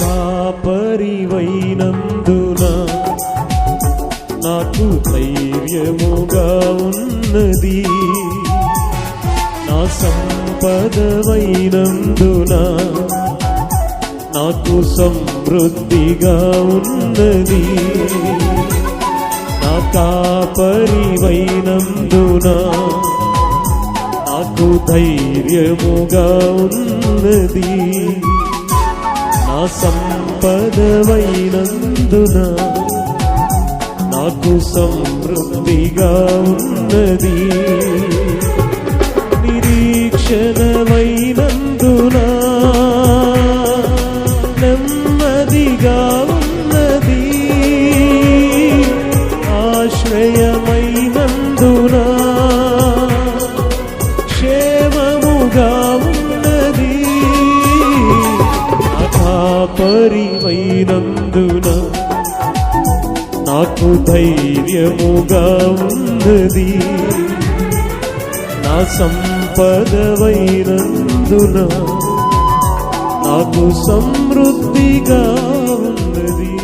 కాపరివైనందున నాకు ధైర్యముగా ఉన్నది. నా సంపదవైనందున నాకు సమృద్ధిగా ఉన్నది. నా కాపరివైనందున నాకు ధైర్యముగా ఉన్నది. సంపదవైనందున నాకు సమృద్ధిగా ఉన్నది. నిరీక్షణమైనందున నెమ్మదిగా ఉన్నది. ఆశ్రయమైనందున క్షేమముగా పరివైనందున నాకు ధైర్యముగా ఉన్నది. నా సంపదవైనందున నాకు సమృద్ధిగా ఉన్నది.